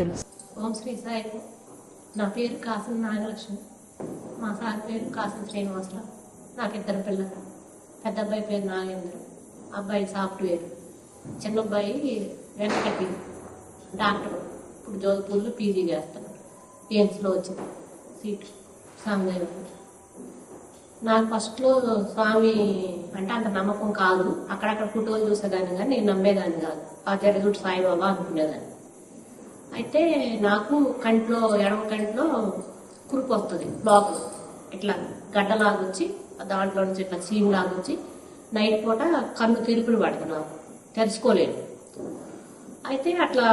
తెలుసు. ఓం శ్రీ సాయి నా పేరు కాసిన నాగలక్ష్మి. మా సార్ పేరు కాసిన శ్రీనివాసరావు. నాకు ఇద్దరు పిల్లలు. పెద్ద అబ్బాయి పేరు నాగేంద్ర. అబ్బాయి సాఫ్ట్వేర్. చిన్న అబ్బాయి వెంకటకి డాక్టర్. ఇప్పుడు జోధపూర్లో పీజీ చేస్తున్నాడు ఎయిమ్స్లో వచ్చింది. సీట్ స్వామి నాకు ఫస్ట్లో స్వామి అంటే అంత నమ్మకం కాదు. అక్కడక్కడ ఫోటోలు చూసేదాన్ని కానీ నేను నమ్మేదాన్ని కాదు. ఆ జగదుడు సాయిబాబా అనుకునేదాన్ని. అయితే నాకు కంట్లో ఎడమ కంట్లో కురుపు వస్తుంది లోపల ఇట్లా గడ్డలాగొచ్చి దాంట్లో నుంచి ఇట్లా సీన్ లాగొచ్చి నైట్ పూట కన్ను తిరుపులు పడుతుంది నాకు. తెరుచుకోలేను అయితే అట్లా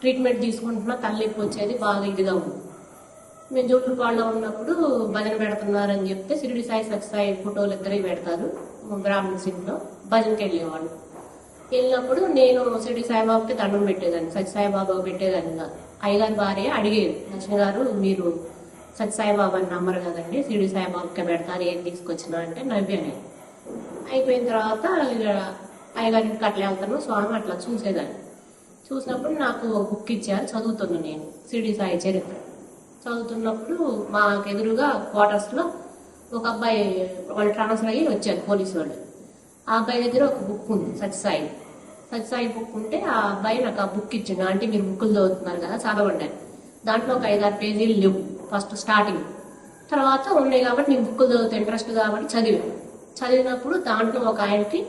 ట్రీట్మెంట్ తీసుకుంటున్నా తలనొప్పి వచ్చేది బాగా ఇదిగా ఉంది. మేము జోట్లపాడులో ఉన్నప్పుడు భజన పెడుతున్నారని చెప్తే సిరిడి సాయి సత్సాయి ఫోటోలు ఇద్దరే పెడతారు బ్రాహ్మణ్స్ ఇంట్లో భజనకి వెళ్ళేవాళ్ళు. వెళ్ళినప్పుడు నేను సిరిడి సాయిబాబాకి దండం పెట్టేదాన్ని. సత్యసాయిబాబాకి పెట్టేదాన్ని కాదు. అయ్యగారి భార్య అడిగేది లక్ష్మి గారు మీరు సత్యసాయిబాబాని నమ్మరు కదండి సిరిడి సాయిబాబాకి పెడతారు ఏం తీసుకొచ్చినా అంటే నవ్వాను అయిపోయిన తర్వాత ఇక అయ్యగారింటికి అట్లా వెళ్తాను స్వామి అట్లా చూసేదాన్ని. చూసినప్పుడు నాకు బుక్ ఇచ్చారు చదువుతున్నాను నేను సిరిడి సాయి చరిత్ర. చదువుతున్నప్పుడు మాకు ఎదురుగా క్వార్టర్స్లో ఒక అబ్బాయి వాళ్ళు ట్రాన్స్ఫర్ అయ్యి వచ్చారు పోలీసు వాళ్ళు. ఆ అబ్బాయి దగ్గర ఒక బుక్ ఉంది సత్యసాయి సత్యసాయి బుక్ ఉంటే ఆ అబ్బాయి నాకు ఆ బుక్ ఇచ్చిండు. అంటే మీరు బుక్కులు చదువుతున్నారు కదా చదవండి దాంట్లో ఒక ఐదారు పేజీలు లేవు ఫస్ట్ స్టార్టింగ్ తర్వాత ఉన్నాయి కాబట్టి నేను బుక్కులు చదువుతా ఇంట్రెస్ట్ కాబట్టి చదివాను. చదివినప్పుడు దాంట్లో ఒక ఆయనకి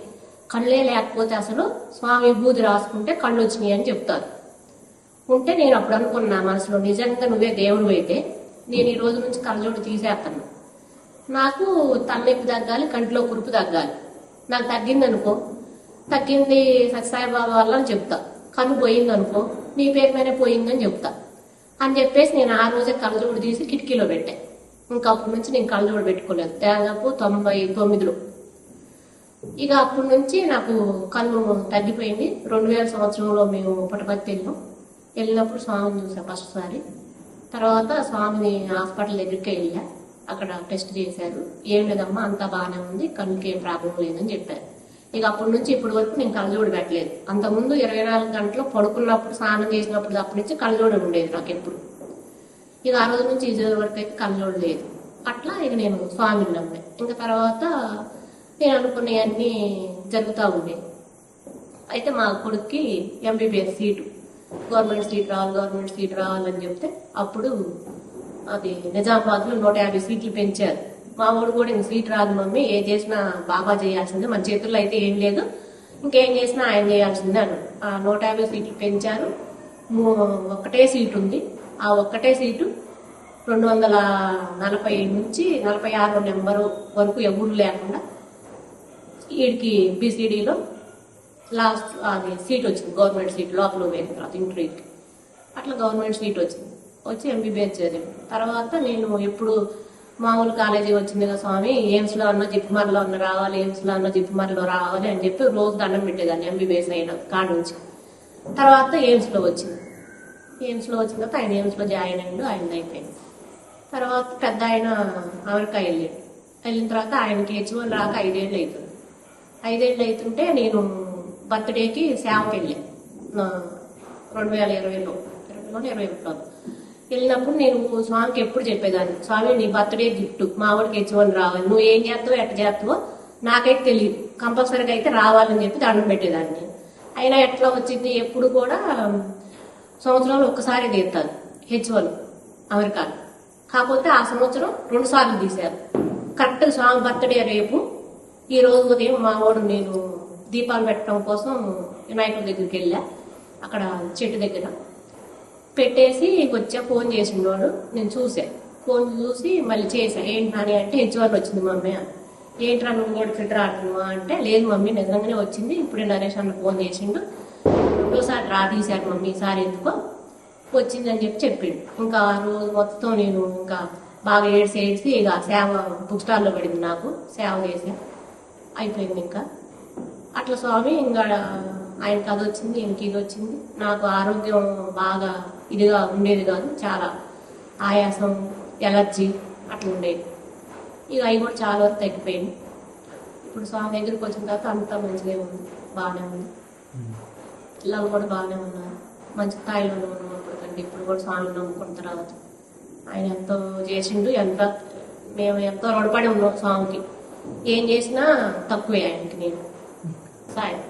కళ్ళే లేకపోతే అసలు స్వామి విభూతి రాసుకుంటే కళ్ళు వచ్చినాయి అని చెప్తారు. ఉంటే నేను అప్పుడు అనుకున్నా మనసులో నిజంగా నువ్వే దేవుడు అయితే నేను ఈ రోజు నుంచి కళ్ళజోడు తీసేస్తాను. నాకు తలనొప్పి తగ్గాలి కంటిలో కురుపు తగ్గాలి. నాకు తగ్గింది అనుకో తగ్గింది సత్యసాయిబాబా వల్ల అని చెప్తా. కన్ను పోయింది అనుకో నీ పేరు మీద పోయిందని చెప్తా. అని చెప్పేసి నేను ఆ రోజే కళ్ళజోడు తీసి కిటికీలో పెట్టా. ఇంకా అప్పటి నుంచి నేను కళ్ళజోడు పెట్టుకోలేదు. దాదాపు తొంభై తొమ్మిదిలో. ఇక అప్పటి నుంచి నాకు కన్ను తగ్గిపోయింది. రెండు వేల సంవత్సరంలో మేము పుట్టపర్తి వెళ్ళాం వెళ్ళినప్పుడు స్వామిని చూసాం ఫస్ట్ సారి. తర్వాత స్వామిని హాస్పిటల్ దగ్గరికి వెళ్ళా. అక్కడ టెస్ట్ చేశారు. ఏం లేదమ్మా అంతా బాగానే ఉంది కన్నుకి ఏం ప్రాబ్లం లేదని చెప్పారు. ఇక అప్పటి నుంచి ఇప్పటి వరకు నేను కళ్ళజోడు పెట్టలేదు. అంతకుముందు ఇరవై నాలుగు గంటలు పడుకున్నప్పుడు స్నానం చేసినప్పుడు అప్పటి నుంచి కళ్ళజోడు ఉండేది నాకు ఎప్పుడు. ఇక ఆ రోజు నుంచి ఈ రోజు వరకు అయితే కళ్ళజోడు లేదు. అట్లా ఇక నేను స్వామిని నమ్మే. ఇంకా తర్వాత నేను అనుకునేవన్నీ జరుగుతూ ఉండేవి. అయితే మా కొడుక్కి ఎంబీబీఎస్ సీటు. గవర్నమెంట్ సీట్ రావాలి గవర్నమెంట్ సీట్ రావాలని చెప్తే అప్పుడు అది నిజామాబాద్లో నూట యాభై సీట్లు పెంచారు. మా ఊరు కూడా ఇంక సీట్ రాదు మమ్మీ. ఏ చేసినా బాబా చేయాల్సిందే. మన చేతుల్లో అయితే ఏం లేదు. ఇంకేం చేసినా ఆయన చేయాల్సిందే అన్నాడు ఆ నూట యాభై సీట్లు పెంచారు. మూ- ఒక్కటే సీటు ఉంది. ఆ ఒక్కటే సీటు రెండు వందల నలభై నుంచి నలభై ఆరు నెంబరు వరకు ఎవరు లేకుండా వీడికి బీసీడీలో లాస్ట్ అది సీట్ వచ్చింది. గవర్నమెంట్ సీట్ లోపల పోయిన తర్వాత ఇంటర్వ్యూకి. అట్లా గవర్నమెంట్ సీట్ వచ్చింది. వచ్చి ఎంబీబీఎస్ చదివాను తర్వాత నేను ఎప్పుడు మామూలు కాలేజీ వచ్చింది కదా స్వామి ఎయిమ్స్లో అన్న జిప్మర్లో అన్న రావాలి ఎయిమ్స్లో అన్న జిప్మర్లో రావాలి అని చెప్పి రోజు దండం పెట్టేదాన్ని ఎంబీబీఎస్ అయిన కాడ నుంచి. తర్వాత ఎయిమ్స్లో వచ్చింది. ఎయిమ్స్లో వచ్చిన తర్వాత ఆయన ఎయిమ్స్లో జాయిన్ అయ్యాడు ఆయన అయిపోయింది. తర్వాత పెద్ద ఆయన అమెరికా వెళ్ళాడు వెళ్ళిన తర్వాత ఆయనకి హెచ్ఓన్ రాక ఐదేళ్ళు అవుతుంది ఐదేళ్ళు అవుతుంటే నేను బర్త్డేకి సేవకి వెళ్ళాను రెండు వేల ఇరవైలో ఇరవైలో ఇరవై ఒకటిలో వెళ్ళినప్పుడు నేను స్వామికి ఎప్పుడు చెప్పేదాన్ని. స్వామి నీ బర్త్డే గిఫ్ట్ మా వాడికి హెచ్వన్ రావాలి నువ్వు ఏం చేస్తావో ఎట్ట చేస్తావో నాకైతే తెలియదు కంపల్సరీగా అయితే రావాలని చెప్పి దండం పెట్టేదాన్ని అయినా ఎట్లా వచ్చింది? ఎప్పుడు కూడా సంవత్సరంలో ఒక్కసారి తీస్తారు. హెచ్ వన్ అమెరికాలో. కాకపోతే ఆ సంవత్సరం రెండు సార్లు తీశారు. కరెక్ట్ స్వామి బర్త్డే రేపు. ఈ రోజు ఉదయం మా వాడు నేను దీపాలు పెట్టడం కోసం వినాయకుడి దగ్గరికి వెళ్ళా. అక్కడ చెట్టు దగ్గర. పెట్టేసి వచ్చా ఫోన్ చేసిండోడు నేను చూసా. ఫోన్ చూసి మళ్ళీ చేసా. ఏంటి నాని అంటే హెచ్ వచ్చింది మమ్మీ అని. ఏంట్రా నువ్వు కూడా ఫిట్ ఆడుతున్నావా అంటే లేదు మమ్మీ నిజంగానే వచ్చింది. ఇప్పుడే నరేష్ అన్న ఫోన్ చేసిండు. ఒకసారి రా తీశారు మమ్మీ ఈసారి ఎందుకో. వచ్చిందని చెప్పి చెప్పిండు. ఇంకా ఆ రోజు మొత్తం నేను ఇంకా బాగా ఏడ్స్ ఏడ్చి ఇక సేవ బుక్ స్టాల్లో పడింది నాకు. సేవ చేసి అయిపోయింది ఇంకా. అట్లా స్వామి ఇంకా ఆయనకి అది వచ్చింది ఇంక ఇది వచ్చింది. నాకు ఆరోగ్యం బాగా ఇదిగా ఉండేది కాదు. చాలా ఆయాసం ఎలర్జీ అట్లా ఉండేది. ఇక అవి కూడా చాలా వరకు తగ్గిపోయింది. ఇప్పుడు స్వామి దగ్గరికి వచ్చిన తర్వాత అంతా మంచిగా ఉంది. బాగానే ఉంది. పిల్లలు కూడా బాగానే ఉన్నారు. మంచి స్థాయిలో ఉన్నారు ఇప్పుడు ఉంటాడు ఇప్పుడు కూడా స్వామిని నమ్ముకున్న తర్వాత ఆయన ఎంతో చేసిండు ఎంత మేము ఎంతో రుణపడి ఉన్నాం స్వామికి. ఏం చేసినా తక్కువే ఆయనకి నేను. సాయం.